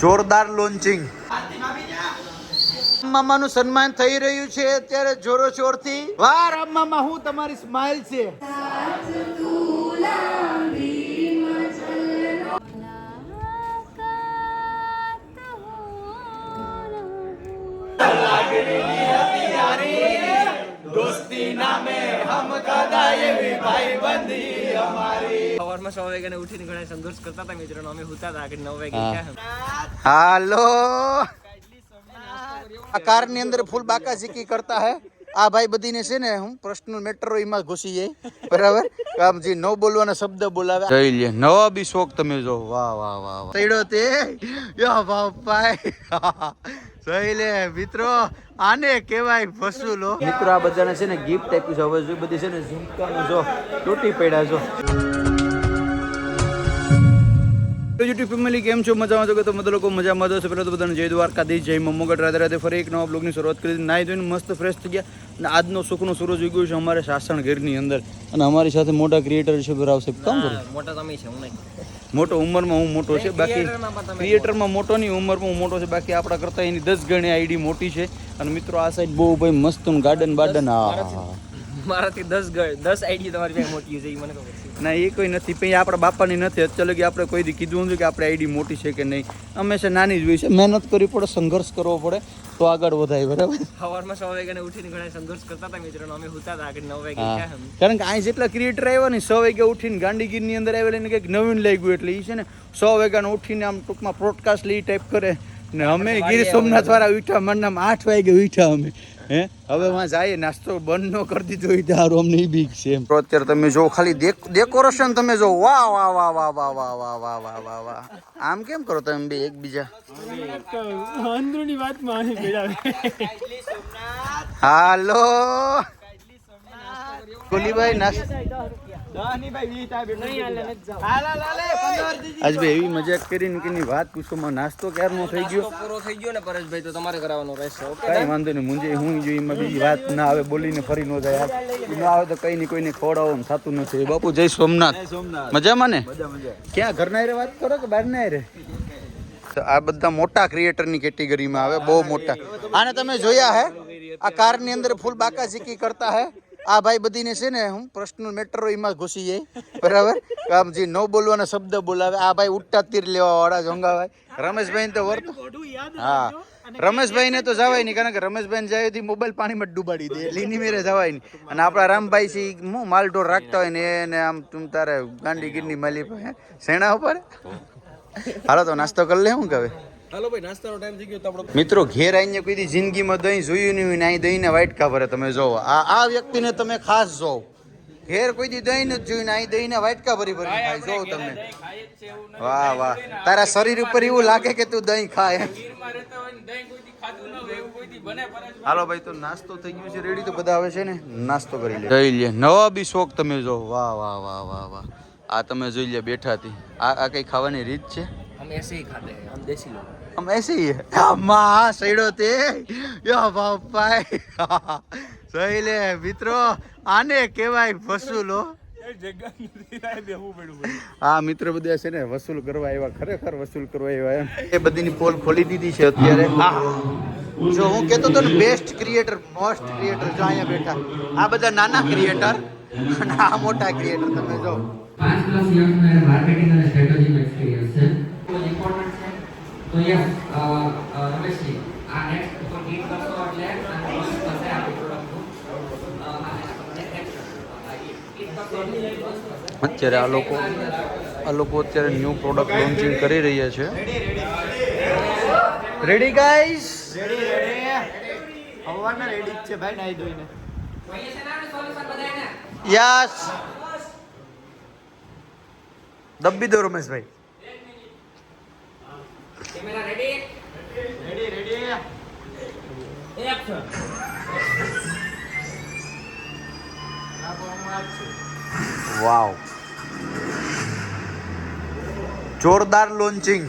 જોરદાર લોન્ચિંગ. મામાનું સન્માન થઈ રહ્યું છે અત્યારે જોરો જોરથી વાહ રામ મામા હું તમારી સ્માઇલ છે. સવારમાં સો વાગ્યાને ઉઠીને ઘણા સંઘર્ષ કરતા હતા મિત્રો અમે હુતા હતા આગળ નવ વાગે હાલો. આ કારની અંદર ફૂલ બાકાઝીકી કરતા હે. આ ભાઈ બધીને છે ને હું પર્સનલ મેટરો એમાં ઘૂસી જાય. બરાબર? આમ જે ન બોલવાના શબ્દ બોલાવે. જોઈ લે નવો બી શોખ તમે જો. વાહ વાહ વાહ વાહ. તૈડો તે. યા બાપાય. જોઈ લે મિત્રો આને કહેવાય વસૂલો. મિત્રો આ બધાને છે ને ગિફ્ટ આપી છે. હવે જો બધી છે ને ઝુમકાનું જો તૂટી પડ્યા જો. યુટ્યુબ ફેમિલી કેમ છો? મજામાં છો કે તો બધા લોકો મજામાં છો પહેલાં તો બધાને જય દ્વારકાધીશ જય મમ્મગઢ. રાધે રાધે ફરી એક નવા બ્લોગની શરૂઆત કરી. નાહી ધોઈને મસ્ત ફ્રેશ થઈ ગયા. અને આજનો સુખનો સૂરજ ઉગ્યો છે અમારે સાસણ ઘેરની અંદર. અને અમારી સાથે મોટા ક્રિએટર છે બરાબર છે કામ કરો? મોટા તમે છે હું નહીં. મોટો ઉંમરમાં હું મોટો છે. બાકી ક્રિએટરમાં મોટો નહીં ઉંમરમાં હું મોટો છે. બાકી આપણા કરતાં એની દસ ગણી આઈડી મોટી છે. અને મિત્રો આ સાઈડ બહુ ભાઈ મસ્ત ગાર્ડન બાર્ડન આ. મારાથી દસ ગ- દસ આઈડી તમારી પાસે મોટી છે એ મને ખબર છે. ના એ કોઈ નથી. પછી આપણા બાપાની નથી. અત્યારે કે આપણે કોઈ કીધું હતું કે આપણે આઈડી મોટી છે કે નહીં. હંમેશા નાની જ હોય છે. મહેનત કરવી પડે સંઘર્ષ કરવો પડે તો આગળ વધાય બરાબર? સવારમાં સો વાગ્યાને ઉઠીને ઘણા સંઘર્ષ કરતા હતા મિત્રો અમે હોતા હતા આગળ નવ વાગે. ગયા. કારણ કે અહીં જેટલા ક્રિએટર આવ્યા ને સો વાગે ઉઠીને ગાંધીગીરની અંદર આવેલા એને કંઈક નવીન લાગ્યું એટલે એ છે ને સો વાગ્યાને ઉઠીને આમ ટૂંકમાં પ્રોડકાસ્ટ લઈ ટાઈપ કરે. ને અમે ગીર સોમનાથ વાળા ઉઠ્યા મનના આઠ વાગે ઉઠ્યા અમે. હે હવે માં જાય નાસ્તો બંધ ન કરી દીધો હોય તારું અમને બીક છે એમ અત્યારે તમે જો ખાલી ડેકોરેશન તમે જો વાહ વાહ વાહ વાહ વાહ વાહ વાહ વાહ વાહ વાહ વાહ આમ કેમ કરો તમે બે એકબીજા અંદરની વાત માની હાલો કોલીભાઈ નાસ્તો આજ ભાઈ એવી મજાક કરીને કે ની વાત પૂછોમાં નાસ્તો ક્યારનો થઈ ગયો? પૂરો થઈ ગયો ને પરેશભાઈ તો તમારે કરાવવાનો રહેશે ઓકે કઈ વાંધો નહીં મુંજે હું જો એમાં બીજી વાત ના આવે બોલીને ફરી ન જાય યાર. આવે તો કઈ નહીં કોઈને ખવડાવવાનું થતું નથી. બાપુ જય સોમનાથ. મજામાં ને? ક્યાં ઘરના રે વાત કરો કે બહાર ના રે તો આ બધા મોટા ક્રિએટરની કેટેગરીમાં આવે બહુ મોટા. આને તમે જોયા હે? આ કારની અંદર ફૂલ બાકાઝીકી કરતા હે? આ ભાઈ બધીને છે ને હું પર્સનલ મેટરો એમાં ઘૂસી જાય. બરાબર? આમ જે ન બોલવાના શબ્દ બોલાવે આ ભાઈ ઉઠતા તીર લેવા વાળા જોંગાભાઈ રમેશભાઈ તો વર્ત હા. રમેશભાઈ ને તો જવાય નહીં કારણ કે રમેશભાઈ જાય થી મોબાઈલ પાણીમાં ડૂબાડી દે એટલે એની મેરે જવાય નહીં. અને આપણા રામભાઈ છે હું માલઢોર રાખતા હોય ને એને આમ તું તારે ગાંડીગીરની માલી પાસે શેણા ઉપર? હાલો તો નાસ્તો કરી લે હું કહે હાલો ભાઈ નાસ્તાનો ટાઈમ થઈ ગયો આપણો મિત્રો ઘેર આવીને કોઈ જિંદગીમાં દહીં જોયું નહીં અહીં દહીંને વાઇટકા ભરે. તમે જોવો. આ આ વ્યક્તિને તમે ખાસ જોવો. ઘેર કોઈ દી દહીં નથી જોયું અહીં દહીં ને વાટકા ભરી ભરી ખાય. જોઉં તમને વાહ વાહ. તારા શરીર ઉપર એવું લાગે કે તું દહીં ખાય હાલો ભાઈ તો નાસ્તો થઈ ગયો છે. રેડી તો બધા આવે છે ને? નાસ્તો કરી લે. લઈ લે. નવા બી શોખ તમે જો. વાહ વાહ વાહ વાહ વાહ. આ તમે જોઈ લે બેઠાથી આ આ કઈ ખાવાની રીત છે? અમે એસે ખાતે હમ દેશી લોકો. हम ऐसे ही है अम्मा सैडो ते યા બાપાઈ સહી લે મિત્રો આને કહેવાય વસૂલો હા મિત્ર બધા છે ને વસૂલ કરવા આવ્યા ખરેખર વસૂલ કરવા આવ્યા એમ એ બધીની પોલ ખોલી દીધી છે અત્યારે હા જો હું કહેતો તો ને બેસ્ટ ક્રિએટર મોસ્ટ ક્રિએટર જો અહીંયા બેઠા આ બધા નાના ક્રિએટર અને આ મોટા ક્રિએટર તમે જો પાંચ પ્લસ યર્સ મેં માર્કેટિંગ અને સ્ટ્રેટેજીમાં તો યસ રમેશજી આ નેક્સ્ટ ઉપર ક્લિક કરશો એટલે આ લોન્ચ થશે આપણી પ્રોડક્ટનું. અત્યારે આ લોકો આ લોકો અત્યારે ન્યૂ પ્રોડક્ટ લોન્ચિંગ કરી રહ્યા છે. રેડી ગાઈસ રેડી રેડી હવાના રેડી છે ભાઈ નાઈ ધોઈને. યસ દબ્બી દો Rameshbhai. Camera ready ready ready wow जोरदार लॉन्चिंग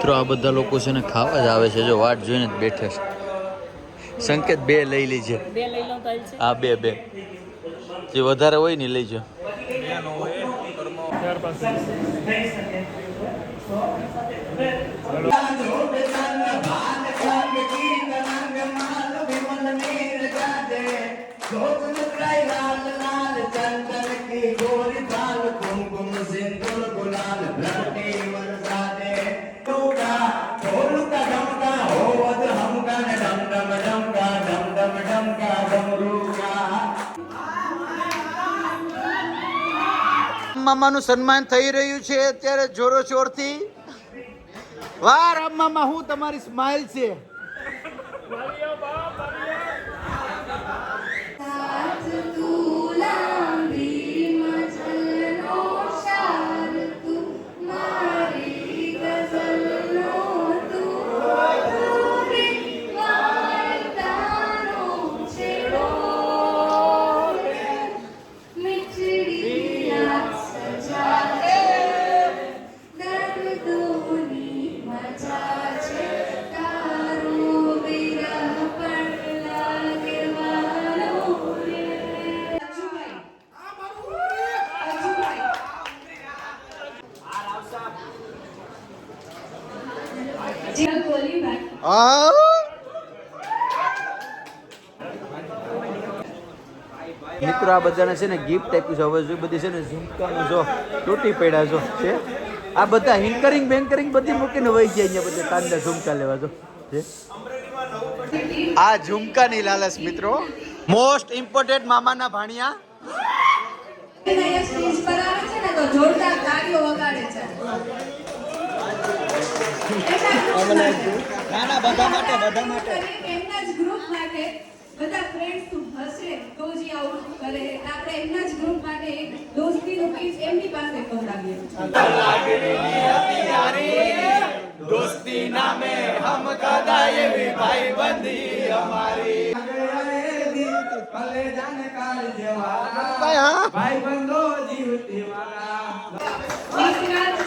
મિત્રો આ બધા લોકો છે ને ખાવા જ આવે છે. જો વાટ જોઈને જ બેઠે છે. સંકેત બે લઈ લેજે. બે લઈ લઉં તો હાલશે? હા બે બે. જે વધારે હોય ને લેજો મામાનું સન્માન થઈ રહ્યું છે અત્યારે જોરો જોરથી વાહ, રામ મામા, હું તમારી સ્માઇલ છે. આ મિત્રો, આ બધાને છે ને ગિફ્ટ આપ્યું છે. હવે જો બધી છે ને ઝુમકાનું જો તૂટી પડ્યા જો, છે? આ બધા હિંકરિંગ બેન્કરિંગ બધી મૂકીને વહી ગયા અહીંયા બધા તાંડા ઝુમકા લેવા જો આ ઝુમકાની લાલચ, મિત્રો. મોસ્ટ ઇમ્પોર્ટન્ટ મામાના ભાણિયા. જોરદાર તાળીઓ વગાડે છે. નાના બધા માટે બધા એમના જ ગ્રુપ માટે બધા પાસે ખવડાવીએ વિશ્રાંત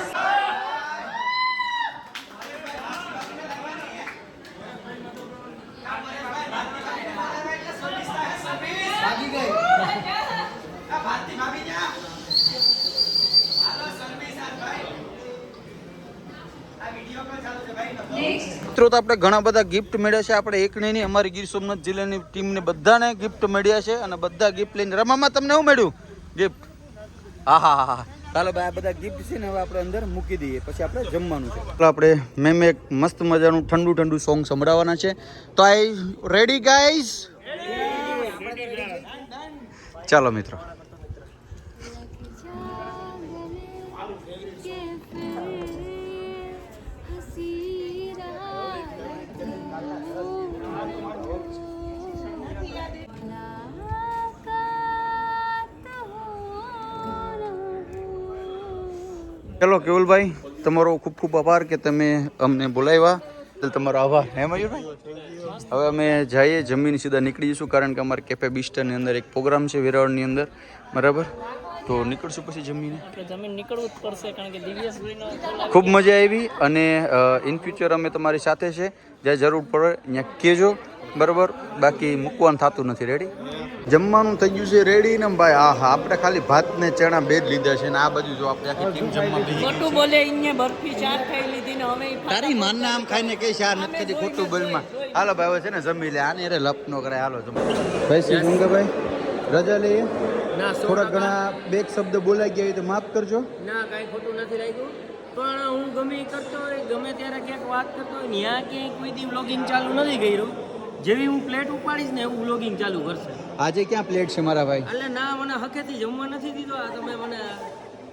નેક્સ્ટ મિત્રો તો આપણે ઘણા બધા ગિફ્ટ મળ્યા છે. આપણે એક નહીં અમારી ગીર સોમનાથ જિલ્લાની ટીમને બધાને ગિફ્ટ મળ્યા છે અને બધા ગિફ્ટ લઈને રમામાં તમને શું મળ્યું? ગિફ્ટ હા હા હા હા. ચાલો ભાઈ આ બધા ગિફ્ટ છે ને હવે આપણે અંદર મૂકી દઈએ. પછી આપણે જમવાનું છે. આપણે મેમ એક મસ્ત મજાનું ઠંડુ ઠંડુ સોંગ સંભળાવવાના છે. તો આઈ રેડી ગાઈઝ ચાલો મિત્રો. ચલો કેવલભાઈ, તમારો ખૂબ ખૂબ આભાર કે તમે અમને બોલાવ્યા. તમારો આભાર. હે મયુરભાઈ? હવે અમે જઈએ, જમીન સીધા નીકળી જઈશું, કારણ કે અમારે કેફે બિસ્ટરની અંદર એક પ્રોગ્રામ છે વેરાવળની અંદર. બરાબર? તો નીકળશું પછી જમીને? આપણે જમીન નીકળવું જ પડશે કારણ કે દિવ્યેશભાઈનો ખૂબ મજા આવી અને ઇન ફ્યુચર અમે તમારી સાથે છે. જ્યાં જરૂર પડે ત્યાં કહેજો. બરાબર? બાકી મૂકવાનું થતું નથી. રેડી જમવાનું થઈ ગયું છે રેડી ને ભાઈ હા હા આપણે ખાલી ભાત ને ચણા બે જ લીધા છે ને આ બાજુ જો આપણે આખી ટીમ જમવા બેસી ખોટું બોલે ઇન્ને બરફી ચાર ખાઈ લીધી ને હવે તારી માનના આમ ખાઈને કઈ આ નથી કદી ખોટું બોલમાં. હાલો ભાઈ હવે છે ને જમી લે. આને રે લપ નો કરે હાલો જમ ભાઈ શ્રી ગંગાભાઈ રજા લઈએ? થોડા ઘણા બે શબ્દ બોલાઈ ગયા હોય તો માફ કરજો. ના કાંઈ ખોટું નથી લાગ્યું. પણ હું ગમે કરતો હોય ગમે ત્યારે ક્યાંક વાત કરતો હોય ત્યાં ક્યાંય કોઈ દી બ્લોગિંગ ચાલુ નથી કર્યું. જેવી હું પ્લેટ ઉપાડીશ ને એવું બ્લોગિંગ ચાલુ કરશે. આજે ક્યાં પ્લેટ છે મારા ભાઈ? એટલે ના મને હકેથી જમવા નથી દીધો. આ તમે મને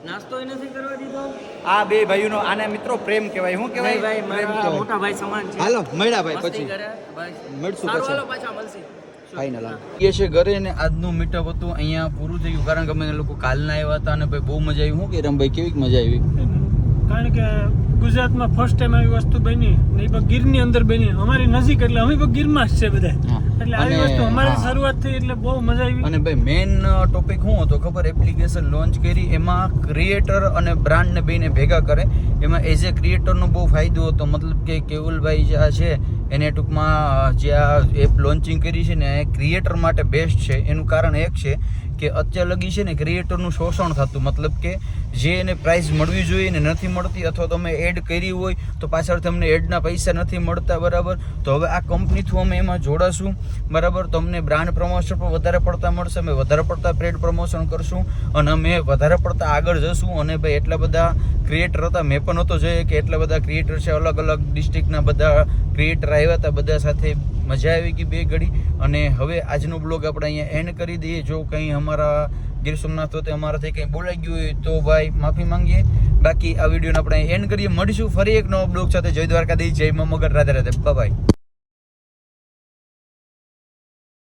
નાસ્તોય નથી કરવા દીધો. આ બે ભાઈઓનો આને મિત્રો પ્રેમ કહેવાય. શું કહેવાય? ભાઈ મારા મોટા ભાઈ સમાન છે. હાલો મળ્યા ભાઈ પછી. મળશું પછી. હાલો પાછા મળશે. ફાઇનલ એ છે ઘરે ને આજનું મીટઅપ હતું. અહીંયા પૂરું થઈ ગયું. કારણ કે અમે લોકો કાલના આવ્યા હતા અને ભાઈ બહુ મજા આવી. શું કે, રમભાઈ કેવી મજા આવી? કારણ કે ગુજરાતમાં ફર્સ્ટ ટાઈમ આવી વસ્તુ બની ને એ પણ ગીરની અંદર બની. અમારી નજીક એટલે અમે પણ ગીરમાં જ છે બધા. એટલે આવી વસ્તુ અમારી શરૂઆત થઈ એટલે બહુ મજા આવી. અને ભાઈ મેઇન ટોપિક શું હતો ખબર? એપ્લિકેશન લોન્ચ કરી. એમાં ક્રિએટર અને બ્રાન્ડને બેને ભેગા કરે. એમાં એઝ એ ક્રિએટરનો બહુ ફાયદો હતો. મતલબ કે કેવલભાઈ જે આ છે એને ટૂંકમાં જે આ એપ લોન્ચિંગ કરી છે ને એ ક્રિએટર માટે બેસ્ટ છે. એનું કારણ એક છે કે અત્યાર લગી છે ને ક્રિએટરનું શોષણ થતું. મતલબ કે જે એને પ્રાઇઝ મળવી જોઈએ ને નથી મળતી અથવા તમે એડ કરી હોય તો પાછળ તમને એડના પૈસા નથી મળતા, બરાબર? તો હવે આ કંપની થ્રુ અમે એમાં જોડાશું, બરાબર? તમને બ્રાન્ડ પ્રમોશન પણ વધારે પડતા મળશે, અમે વધારે પડતા પેડ પ્રમોશન કરશું, અને અમે વધારે પડતા આગળ જશું. અને ભાઈ એટલા બધા ક્રિએટર હતા, મેં પણ નહોતો જોઈએ કે એટલા બધા ક્રિએટર છે અલગ અલગ ડિસ્ટ્રિક્ટના બધા ક્રિએટર આવ્યા હતા, બધા સાથે મજા આવી ગઈ બે ઘડી. અને હવે આજનો બ્લોગ આપણે અહીંયા એન્ડ કરી દઈએ. જો કંઈ અમારા ગીર સોમનાથ વખતે અમારાથી કંઈ બોલાઈ ગયું હોય તો ભાઈ માફી માંગીએ. બાકી આ વિડીયોને આપણે એન્ડ કરીએ. મળીશું ફરી એક નવો બ્લોગ સાથે. જય દ્વારકાધીશ, જય મા મગર. રાધે રાધે. બાય